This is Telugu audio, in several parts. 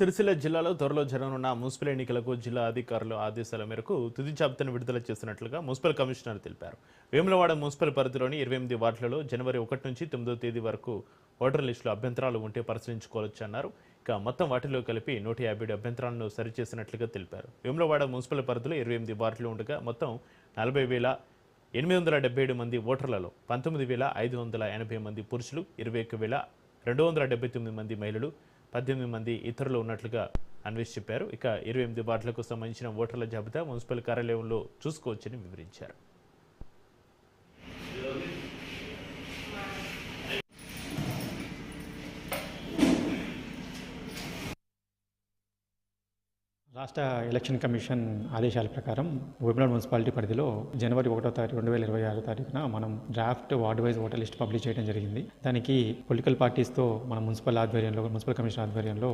సిరిసిల్ల జిల్లాలో త్వరలో జరగనున్న మున్సిపల్ ఎన్నికలకు జిల్లా అధికారులు ఆదేశాల మేరకు తుది జాబితాను విడుదల చేస్తున్నట్లుగా మున్సిపల్ కమిషనర్ తెలిపారు. వేములవాడ మున్సిపల్ పరిధిలోని ఇరవై ఎనిమిది వార్డులలో జనవరి ఒకటి నుంచి తొమ్మిదో తేదీ వరకు ఓటర్ లిస్టులో అభ్యంతరాలు ఉంటే పరిశీలించుకోవచ్చు అన్నారు. ఇక మొత్తం వాటిలో కలిపి నూట యాభై ఏడు అభ్యంతరాలను సరిచేసినట్లుగా తెలిపారు. వేములవాడ మున్సిపల్ పరిధిలో ఇరవై ఎనిమిది వార్డులు ఉండగా మొత్తం నలభై వేల ఎనిమిది వందల డెబ్బై ఏడు మంది ఓటర్లలో పంతొమ్మిది వేల ఐదు వందల ఎనభై మంది పురుషులు ఇరవై ఒక్క వేల రెండు వందల డెబ్బై తొమ్మిది మంది మహిళలు పద్దెనిమిది మంది ఇతరులు ఉన్నట్లుగా అన్వేష్ చెప్పారు. ఇక ఇరవై ఎనిమిది వార్డులకు సంబంధించిన ఓటర్ల జాబితా మున్సిపల్ కార్యాలయంలో చూసుకోవచ్చని వివరించారు. రాష్ట్ర ఎలక్షన్ కమిషన్ ఆదేశాల ప్రకారం వేములవాడ మున్సిపాలిటీ పరిధిలో జనవరి ఒకటో తారీఖు రెండు వేల ఇరవై ఆరో తారీఖున మనం draft ward wise voter list publish చేయడం జరిగింది. దానికి పొలిటికల్ పార్టీస్తో మన మున్సిపల్ ఆధ్వర్యంలో మున్సిపల్ కమిషన్ ఆధ్వర్యంలో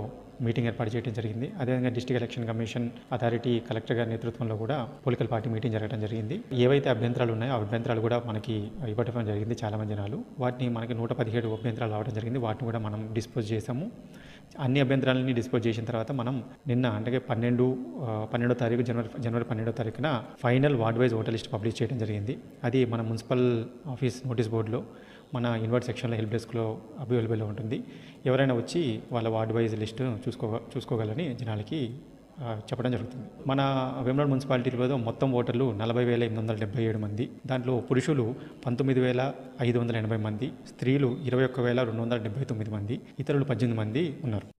మీటింగ్ ఏర్పాటు చేయడం జరిగింది. అదేవిధంగా district election commission authority collector గారి నేతృత్వంలో కూడా పొలిటికల్ పార్టీ మీటింగ్ జరగడం జరిగింది. ఏవైతే అభ్యంతరాలు ఉన్నాయో ఆ అభ్యంతరాలు కూడా మనకి ఇవ్వటం జరిగింది చాలా మంది జనాలు. వాటిని మనకి నూట పదిహేడు అభ్యంతరాలు రావడం జరిగింది. వాటిని కూడా మనం డిస్పోజ్ చేసాము అన్ని అభ్యంతరాలని డిస్పోజ్ చేసిన తర్వాత మనం నిన్న అంటే పన్నెండు పన్నెండో తారీఖు జనవరి జనవరి పన్నెండో తారీఖున final ward wise voter list publish చేయడం జరిగింది. అది మన మున్సిపల్ ఆఫీస్ నోటీస్ బోర్డులో మన ఇన్వర్ట్ సెక్షన్లో హెల్ప్ డెస్క్లో అవైలబుల్లో ఉంటుంది. ఎవరైనా వచ్చి వాళ్ళ వార్డ్ వైజ్ లిస్ట్ చూసుకో చూసుకోగలని జనాలకి చెప్పడం జరుగుతుంది. మన వేమనాడు మున్సిపాలిటీలో మొత్తం ఓటర్లు నలభై వేల ఎనిమిది వందల డెబ్బై ఏడు మంది. దాంట్లో పురుషులు పంతొమ్మిది వేల ఐదు వందల ఎనభై మంది. స్త్రీలు ఇరవై ఒక్క వేల రెండు వందల డెబ్బై తొమ్మిది మంది. ఇతరులు పద్దెనిమిది మంది ఉన్నారు.